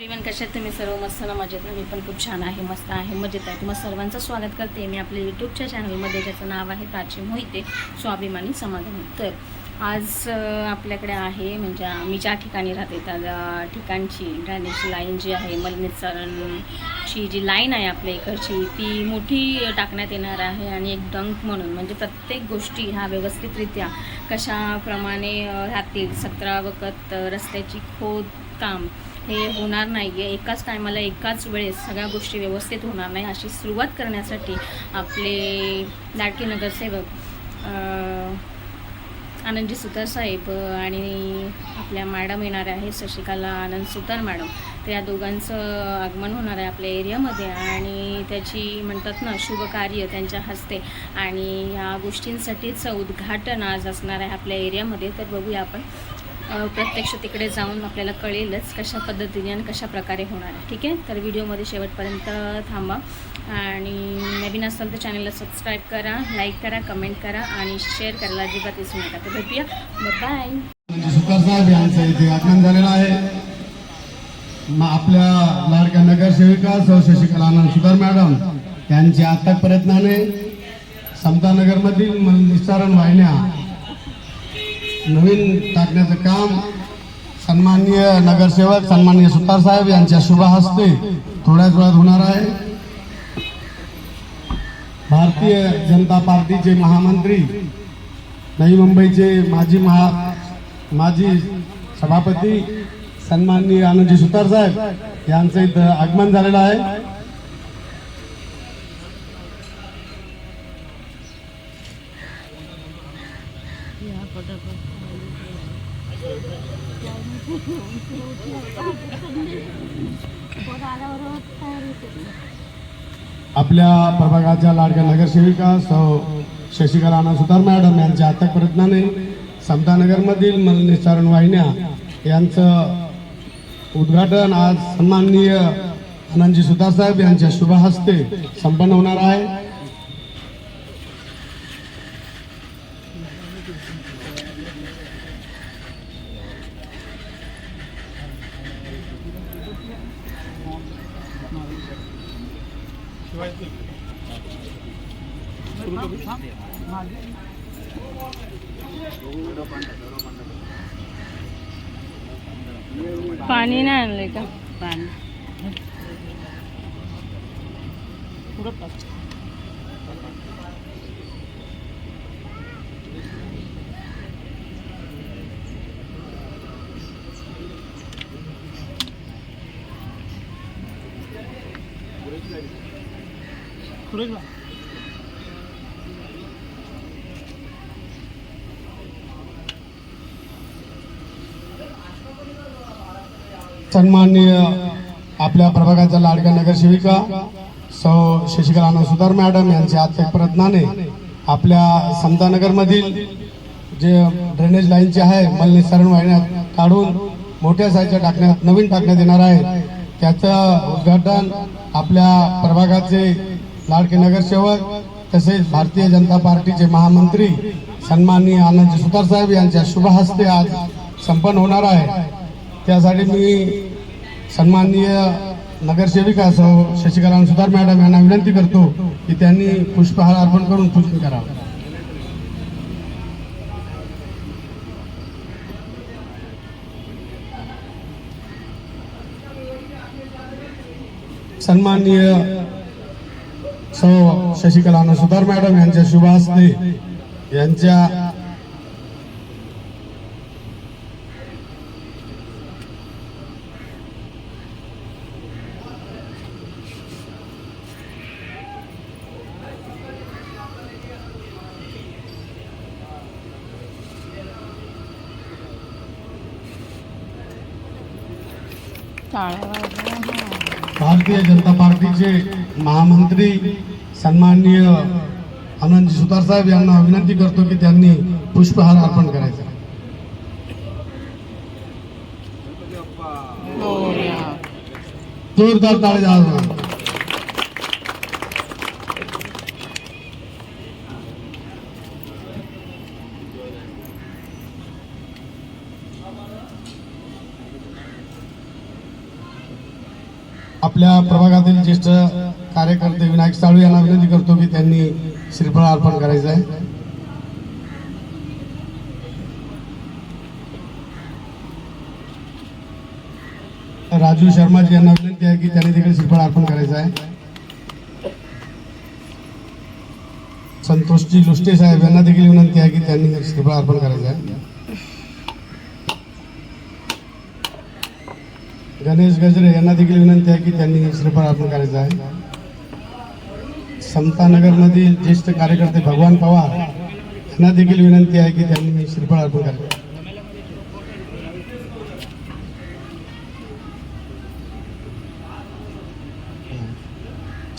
Even कशात तुम्ही सर्व मस्त ना मजेत? ना मी पण खूप छान आहे मस्त आहे मजेत आहे. तुम्हाला सर्वांचं स्वागत करते मी आपल्या यूट्यूबच्या चॅनलमध्ये ज्याचं नाव आहे प्राची मोहिते स्वाभिमानी समाधानी तर आज आपल्याकडे आहे म्हणजे मी ज्या ठिकाणी राहते त्या ठिकाणची ड्रेनेज लाईन जी आहे मलनिस्सरणची जी लाईन आहे आपल्या इकडची ती मोठी टाकण्यात येणार आहे आणि एक डंक म्हणून. म्हणजे प्रत्येक गोष्टी ह्या व्यवस्थितरित्या कशाप्रमाणे राहतील? सतरा वखत रस्त्याची खोद काम हे होणार नाही आहे एकाच टायमाला एकाच वेळेस सगळ्या गोष्टी व्यवस्थित होणार नाही. अशी सुरुवात करण्यासाठी आपले लाडके नगरसेवक आनंदजी सुतार साहेब आणि आपल्या मॅडम येणार आहे शशिकला आनंद सुतार मॅडम. तर या दोघांचं आगमन होणार आहे आपल्या एरियामध्ये आणि त्याची म्हणतात ना शुभ कार्य त्यांच्या हस्ते. आणि ह्या गोष्टींसाठीच उद्घाटन आज असणार आहे आपल्या एरियामध्ये. तर बघूया आपण. प्रत्यक्ष तिकडे जाऊन आपल्याला कळेलच कशा पद्धतीने आणि कशा प्रकारे होणार ठीक आहे? तर व्हिडिओमध्ये शेवटपर्यंत थांबा. आणि नवीन असाल तर चॅनलला सबस्क्राईब करा लाईक करा कमेंट करा आणि शेअर करायला अजिबात विसरू नका. तर भेटूया. बाय साहेब यांचं इथे. आगमन झालेलं आहे. आपल्या लाडक्या नगरसेविका सौ शशिकलानंद सुधार मॅडम यांच्या आत्ता प्रयत्नाने समतानगरमधील निस्तारण वाहिन्या नवीन टाकण्याचं काम सन्माननीय नगरसेवक सन्माननीय सुतार साहेब यांच्या शुभ हस्ते थोड्याच वेळात होणार आहे. भारतीय जनता पार्टीचे महामंत्री नवी मुंबईचे माजी महा माजी सभापती सन्माननीय आनंदजी सुतार साहेब यांचं इथं आगमन झालेलं आहे. आपल्या प्रभागाच्या लाडक्या नगरसेविका सौ शशिकला आनंद सुतार मॅडम यांच्या अथक प्रयत्नाने समतानगरमधील मलनिस्तारण वाहिन्या यांचं उद्घाटन आज सन्माननीय आनंदजी सुतार साहेब यांच्या शुभ हस्ते संपन्न होणार आहे. पाणी नाही आणलंय का? पाणी. सन्माननीय आपल्या प्रभागाच्या लाडक्या नगरसेविका सौ शशिकला आनंद सुतार मॅडम यांच्या अथक प्रयत्नाने आपल्या समतानगरमधील जे ड्रेनेज लाईनचे आहे मलनिसरण वाहिन्या काढून मोठ्या साईजच्या टाकण्यात नवीन टाकण्यात येणार आहे. त्याचं उद्घाटन आपल्या प्रभागाचे लाडके नगरसेवक तसेच भारतीय जनता पार्टीचे महामंत्री सन्माननीय आनंदजी सुतार साहेब यांच्या शुभ हस्ते आज संपन्न होणार आहे. त्यासाठी मी सन्माननीय नगरसेविका सौ शशिकला सुतार मॅडम यांना विनंती करतो की त्यांनी पुष्पहार अर्पण करून पूजन करावं. सन्माननीय सौ शशिकला सुधार मॅडम यांच्या शुभ यांच्या चालेल जनता महामंत्री सन्माननीय आनंदजी सुतार साहेब यांना विनंती करतो की त्यांनी पुष्पहार अर्पण करायचा जोरदार टाळी वाजवा. आपल्या प्रभागातील ज्येष्ठ साळू यांना विनंती करतो की त्यांनी श्रीफळ अर्पण करायचं आहे. राजू शर्माजी यांना विनंती आहे की त्यांनी देखील श्रीफळ अर्पण करायचं आहे. संतोषजी लुष्टे साहेब यांना देखील विनंती आहे की त्यांनी श्रीफळ अर्पण करायचं आहे. गणेश गजरे यांना देखील विनंती आहे की त्यांनी श्रीफळ अर्पण करायचं आहे. समतानगरमधील ज्येष्ठ कार्यकर्ते भगवान पवार यांना देखील विनंती आहे की त्यांनी श्रीफळ अर्पण करावे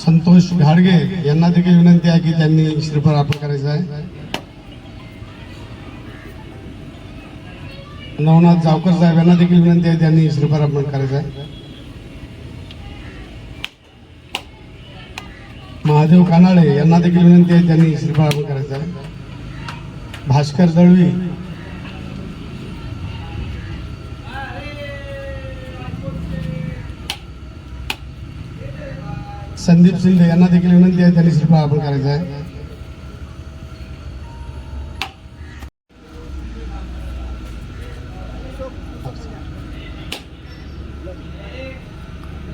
संतोष घाडगे यांना देखील विनंती आहे की त्यांनी श्रीफळ अर्पण करायचं आहे. नवनाथ जावकर साहेब यांना देखील विनंती आहे त्यांनी श्रीफळ अर्पण करायचं आहे. महादेव कानाळे यांना देखील विनंती आहे त्यांनी श्रीफळ अर्पण करायचं आहे. भास्कर दळवी. संदीप शिंदे यांना देखील विनंती आहे त्यांनी श्रीफळ आपण करायचं आहे.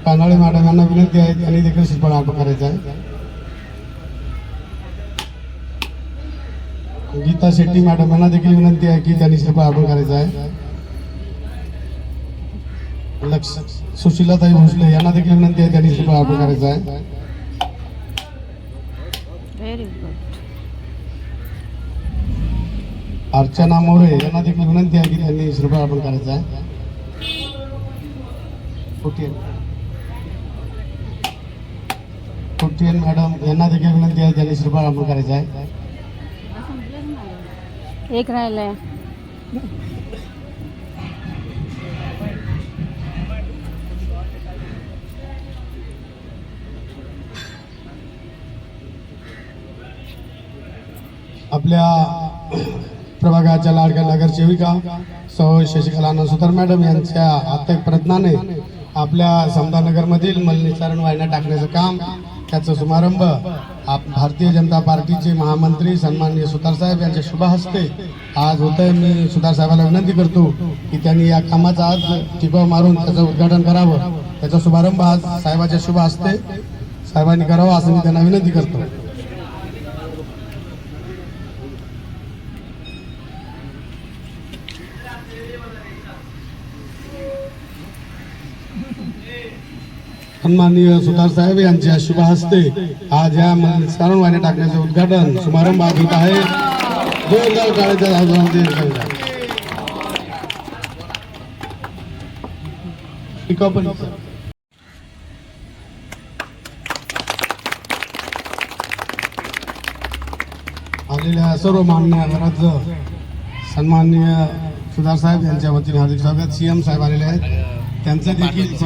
कानाळे मॅडम यांना विनंती आहे त्यांनी देखील श्रीफळ आपण करायचं आहे. गीता शेट्टी मॅडम यांना देखील विनंती आहे की त्यांनी श्रीफळ अर्पण करायचं आहे. लक्ष सुशीलाताई भोसले यांना देखील विनंती आहे त्यांनी श्रीफळ अर्पण करायचं आहे. अर्चना मोरे यांना देखील विनंती आहे की त्यांनी श्रीफळ अर्पण करायचं आहे. कुटियन मॅडम? यांना देखील विनंती आहे त्यांनी श्रीफळ अर्पण करायचं आहे. एक राहिलंय. आपल्या प्रभागाच्या लाडक्या नगरसेविका सौ शशिकला सुतार मॅडम यांच्या आत्ताक प्रयत्नाने आपल्या समदानगरमधील मलनिसारण वाहिन्या टाकण्याचं काम त्याचा शुभारंभ आप भारतीय जनता पार्टीचे महामंत्री सन्माननीय सुतार साहेब यांच्या शुभ हस्ते आज होत आहे मी सुतार विनंती करतो की त्यांनी या कामाचा आज टिपाव मारून त्याचं उद्घाटन करावं. त्याचा शुभारंभ आज साहेबाच्या शुभ हस्ते साहेबांनी करावा असं मी त्यांना विनंती करतो. सन्माननीय सुतार साहेब यांच्या शुभ हस्ते आज या सारण टाकण्याचे उद्घाटन शुभारंभ आज होत आहे जोरदार आलेल्या सर्व मान्य घरात सन्माननीय सुधार साहेब यांच्या वतीने हार्दिक स्वागत. सीएम साहेब आलेले आहेत. त्यांचं देखील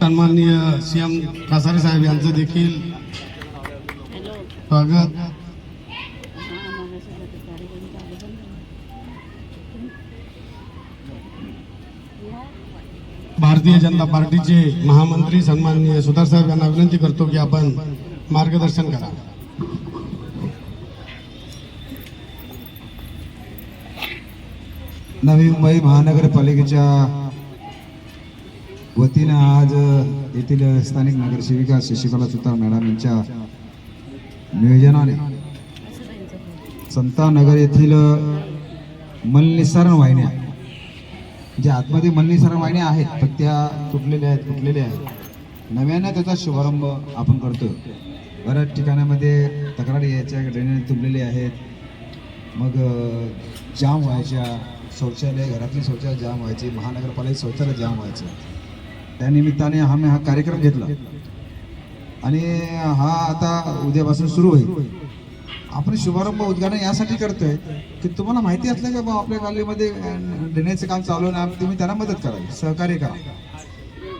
सन्माननीय सीएम कासारे साहेब यांचं देखील स्वागत. भारतीय जनता पार्टीचे महामंत्री सन्माननीय सुधार साहेब यांना विनंती करतो की आपण मार्गदर्शन करा. नवी मुंबई महानगरपालिकेच्या वतीनं आज येथील स्थानिक नगरसेविका शशिकला सुतार मॅडम यांच्या नियोजनाने संतानगर येथील मलनिसारण वाहिन्या ज्या आतमध्ये मलनिसारण वाहिन्या आहेत तर त्या तुटलेल्या आहेत तुटलेल्या आहेत. नव्यानं त्याचा शुभारंभ आपण करतो बऱ्याच ठिकाणामध्ये तक्रारी यायच्या ड्रेनेज तुटलेले आहेत. मग जाम व्हायच्या शौचालय घरातली शौचालय जाम व्हायची महानगरपालिका शौचालय जाम व्हायचं. त्यानिमित्ताने आम्ही हा कार्यक्रम घेतला. आणि हा आता उद्यापासून सुरू होईल. आपण शुभारंभ उद्घाटन यासाठी करतोय की तुम्हाला माहिती असलं का बाबा आपल्या गल्लीमध्ये ड्रेनेजचं काम चालू आहे ना तुम्ही त्यांना मदत करा सहकार्य करा.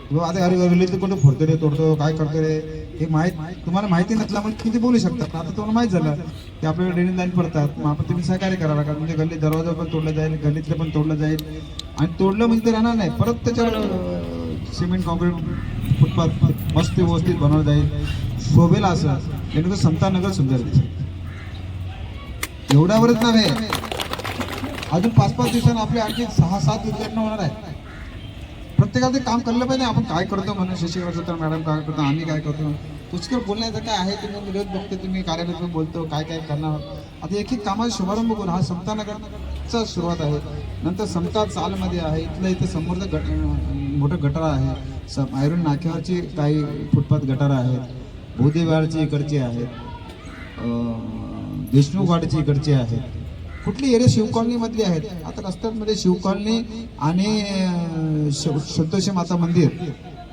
किंवा आता अरे गल्लीतलं कोणतं फोडतो रे तोडतो काय करतो रे? हे माहीत तुम्हाला माहिती नसल्यामुळे किती बोलू शकतात आता तुम्हाला माहीत झालं की आपल्याला ड्रेनेज लाईन पडतात. मग आपण तुम्ही सहकार्य करावं लागेल. म्हणजे गल्ली दरवाजा पण तोडला जाईल गल्लीतलं पण तोडलं जाईल. आणि तोडलं म्हणजे ते राहणार नाही. परत त्याच्यावर सिमेंट कॉन्क्रीट फुटपाथ मस्त व्यवस्थित बनवलं जाईल. शोभेला असं. जेणेकरून समतानगर सुंदर दिसेल. एवढ्यावरच नव्हे. अजून पाच पाच दिवसांनी आपली आणखी सहा सात उद्घाटन होणार आहे प्रत्येकाचं काम केलं पाहिजे. आपण काय करतो म्हणून शशिकला तर मॅडम काय करतो आम्ही काय करतो? पुष्कळ बोलण्याचं काय आहे तुम्ही विरोध बघते तुम्ही कार्यालयात बोलतो काय काय करणार? आता एक एक कामाचा शुभारंभ करून हा समतानगरचा सुरुवात आहे. नंतर समता चालमध्ये आहे इथलं इथं समोरचं गट मोठं गटार आहे. स आयरन नाक्यावरची काही फुटपाथ गटार आहेत. भूदेवाडची इकडची आहेत. अं, इकडची आहेत. कुठली एरिया शिवकॉलनी मधली आहेत? आता रस्त्यांमध्ये शिवकॉलनी आणि श- संतोषी माता मंदिर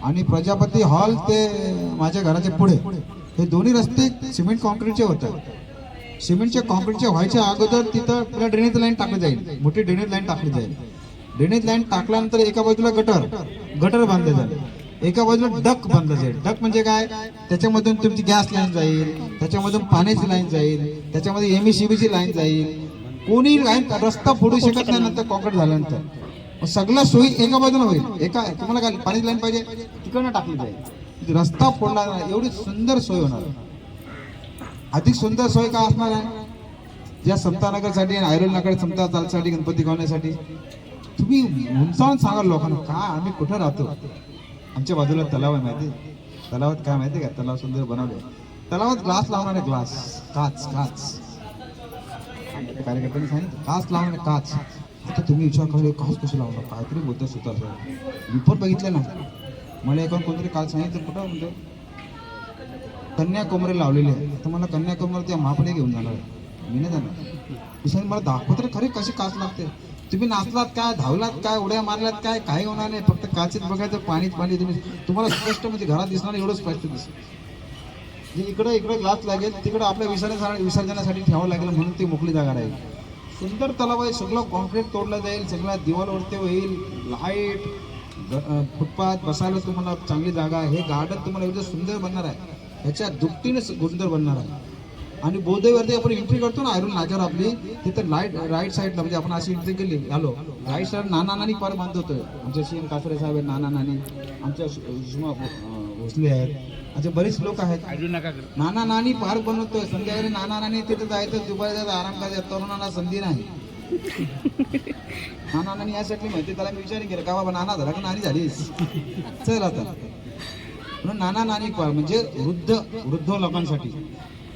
आणि प्रजापती हॉल ते माझ्या घराच्या पुढे. हे दोन्ही रस्ते सिमेंट कॉन्क्रीटचे होतात सिमेंटच्या कॉन्क्रीटचे व्हायच्या अगोदर तिथं पुन्हा ड्रेनेज लाईन टाकली जाईल. मोठी ड्रेनेज लाईन टाकली जाईल. ड्रेनेज लाईन टाकल्यानंतर एका बाजूला गटर. गटर बांधले जाईल. एका बाजूला डक बांधलं जाईल. डक म्हणजे काय? त्याच्यामधून तुमची गॅस लाईन जाईल. त्याच्यामधून पाण्याची लाईन जाईल. त्याच्यामध्ये एम ची लाईन जाईल. कोणी लाईन रस्ता फोडू शकत नाही नंतर कॉन्क्रीट झाल्यानंतर. मग सगळ्या सोयी एका बाजूला होईल. एका तुम्हाला काय पाण्याची लाईन पाहिजे? तिकडनं टाकली जाईल. रस्ता फोडला नाही. एवढी सुंदर सोय होणार. अधिक सुंदर सोय का असणार आहे? ज्या समतानगरसाठी आणि आयरन नगर समता चालसाठी गणपती गावण्यासाठी. तुम्ही उंचावून सांगा लोकांना का आम्ही कुठं राहतो? आमच्या बाजूला तलाव आहे माहिती तलावात काय माहिती का? तलाव सुंदर बनवले. तलावात ग्लास लावणार आहे ग्लास काच काच. कार्यकर्त्यांनी सांगितलं काच लावणार काच? आता तुम्ही विचार करा काच कसं लावणार? काहीतरी बोलता सुद्धा मी पण बघितलं ना. मला एका कोणतरी काल सांगितलं कुठं म्हणतो कन्याकुमारी लावलेली आहे. तर मला कन्याकुमारी त्या मापडे घेऊन जाणार आहे. मी नाही जाणार. दुसऱ्याने मला दाखवत रे खरे कशी काच लागते. तुम्ही नाचलात काय धावलात काय उड्या मारलात काय काही होणार नाही. फक्त काचेत बघायचं पाणीच पाणी तुम्ही तुम्हाला स्पष्ट म्हणजे घरात दिसणार एवढं स्पष्ट दिसेल. जे इकडे इकडे ग्लास लागेल तिकडे आपल्या विसर्जना विसर्जनासाठी ठेवावं लागेल म्हणून ती मोकळी जागा राहील. सुंदर तलाव आहे सगळं कॉन्क्रीट तोडलं जाईल सगळ्या दिवालवरती होईल लाइट फुटपाथ बसायला तुम्हाला चांगली जागा आहे. हे गार्डन तुम्हाला एकदम सुंदर बनणार आहे. ह्याच्या दुपटीने सुंदर बनणार आहे. आणि बोधेवरती आपण एंट्री करतो ना आयरून नाक्यावर आपली तिथं लाइट राईट साईडला म्हणजे आपण अशी एंट्री केली आलो राईट साईड नाना नानी पार बांधत आमच्या सी एम कासरे साहेब नाना नानी आमच्या सुषमा भोसले आहेत. असे बरेच लोक आहेत. नाना नानी पार्क बनवतोय. संध्याकाळी नाना नानी तिथे जायचं दुपारी जायचं आराम करायचं. तरुणांना संधी नाही. नाना नानी यासाठी माहिती त्याला मी विचार केलं का बाबा नाना झाला का नानी झालीस? चल आता. म्हणून नाना नानी पार्क म्हणजे वृद्ध वृद्ध लोकांसाठी.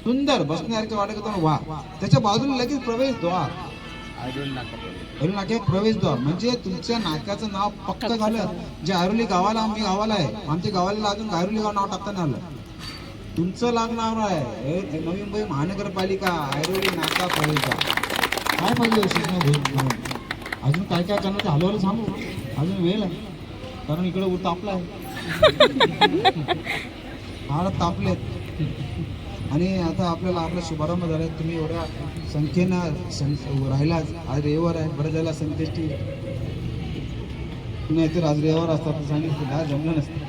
सुंदर बसण्यासारखं वाटत वा. त्याच्या बाजूला लगेच प्रवेशद्वार ऐरोली नाक्यात प्रवेशद्वार म्हणजे तुमच्या नाक्याचं नाव पक्क झालं. जे ऐरोली गावाला आम्ही गावाला आहे. आमच्या गावाला अजून ऐरोली गाव नाव टाकता नाही आलं. तुमचं लागणार आहे. हे नवी मुंबई महानगरपालिका ऐरोली नाका प्रवेशद्वार काय पाहिजे हो शिक्षण? अजून काय काय करणार ते हलवायला सांगू अजून वेळ आहे. कारण इकडे तापला आहे. हाड तापलेत. आणि आता आपल्याला आपला शुभारंभ झाला. आहे तुम्ही एवढ्या संख्येनं सं राहिलाच आज रविवार आहे. बरं झाला संकष्टी. नाही तर आज रविवार असतात. सांगितलं. काय जमलं नसतं.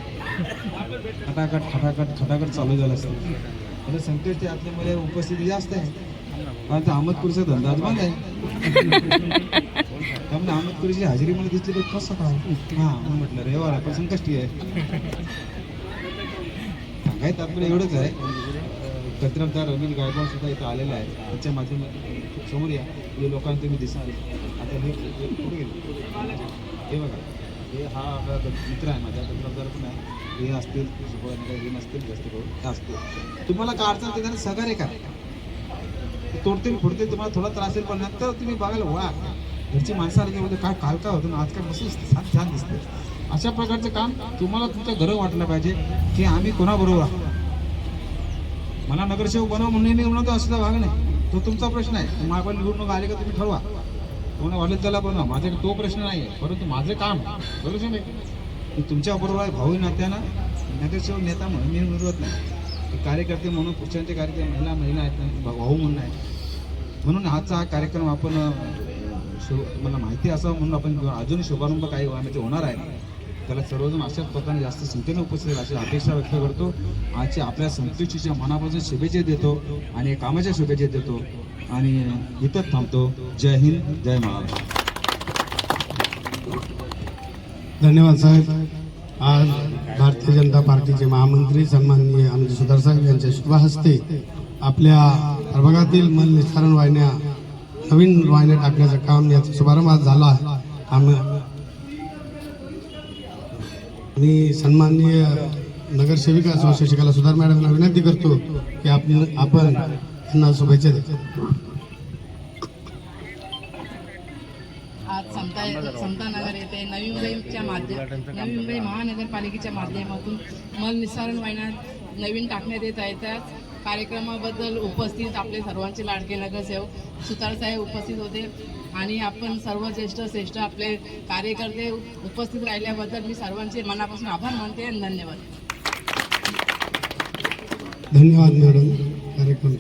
खटाखट खटाखट खटाखट चालू झालं असतं. आता संकष्टी असल्यामुळे उपस्थिती जास्त आहे. कारण तर अहमदपूरचा धंदाच बंद आहे. त्यामुळे अहमदपूरची हाजरी मला दिसली तर कसं काय? हां म्हटलं रविवार आहे पण संकष्टी आहे. काय तात्पर्य एवढंच आहे. कचरामदार रवील गायकवाड सुद्धा इथं आलेला आहे त्याच्या माध्यमातून समोर या. हे लोकांना तुम्ही दिसाल. आता हे कुठे गेले? हे बघा. हे हा आपला मित्र आहे माझा. कचरामदार पण आहे. हे असतील हे नसतील जास्त करून असतील. तुम्हाला काय अडचण ते त्यांना सहकार्य करा तोडतील फुडतील तुम्हाला थोडा त्रास येईल पण नंतर तुम्ही बघायला वळा. घरची माणसं आली म्हणजे काय काल काय होतं ना आज काय मस्त छान छान दिसते. अशा प्रकारचं काम तुम्हाला तुमच्या घरं वाटलं पाहिजे की आम्ही कोणाबरोबर आहोत? मला नगरसेवक बनव म्हणून मी म्हणतो असला भाग नाही. तो तुमचा प्रश्न आहे. माझ्या निवडणूक आली का तुम्ही ठरवा. कोणा वाटेल त्याला बनवा. माझ्याकडे तो प्रश्न नाही आहे. परंतु माझं काम बरोबर नाही? मी तुमच्या बरोबर आहे. भाऊ नात्यानं. नगरसेवक नेता म्हणून मी मिळवत नाही. कार्यकर्ते म्हणून पुरुषांचे कार्यकर्ते महिला महिला आहेत ना भाऊ म्हणून आहे म्हणून आजचा हा कार्यक्रम आपण अं, शु मला माहिती असावं म्हणून आपण अजून शुभारंभ काही व्हायचे होणार आहे. त्याला सर्वजण अशाच प्रकारे जास्त संख्येने उपस्थित राहा अशी अपेक्षा व्यक्त करतो. आजच्या आपल्या संतुष्टीच्या मनापासून शुभेच्छा देतो आणि कामाच्या शुभेच्छा देतो. आणि इथंच थांबतो. जय हिंद जय महाराष्ट्र. धन्यवाद साहेब. आज भारतीय जनता पार्टीचे महामंत्री सन्माननीय आमचे सुधार साहेब यांच्या शुभ हस्ते आपल्या प्रभागातील मन निस्तारण वाहिन्या नवीन वाहिन्या टाकण्याचं काम याचा शुभारंभ आज झाला आहे. आम्ही आणि सन्माननीय नगरसेविका असो शशिकला सुधार मॅडमला विनंती करतो की आपण आपण त्यांना शुभेच्छा द्या आज समता समता नगर येथे नवी मुंबईच्या माध्यम नवी मुंबई महानगरपालिकेच्या माध्यमातून मल निस्सारण नवीन टाकण्यात येत आहे त्याच कार्यक्रमाबद्दल उपस्थित आपले सर्वांचे लाडके नगरसेवक सुतारसाहेब उपस्थित होते. आणि आपण सर्व ज्येष्ठ श्रेष्ठ आपले कार्यकर्ते उपस्थित राहिल्याबद्दल मी सर्वांचे मनापासून आभार मानते आणि धन्यवाद. धन्यवाद मॅडम कार्यक्रम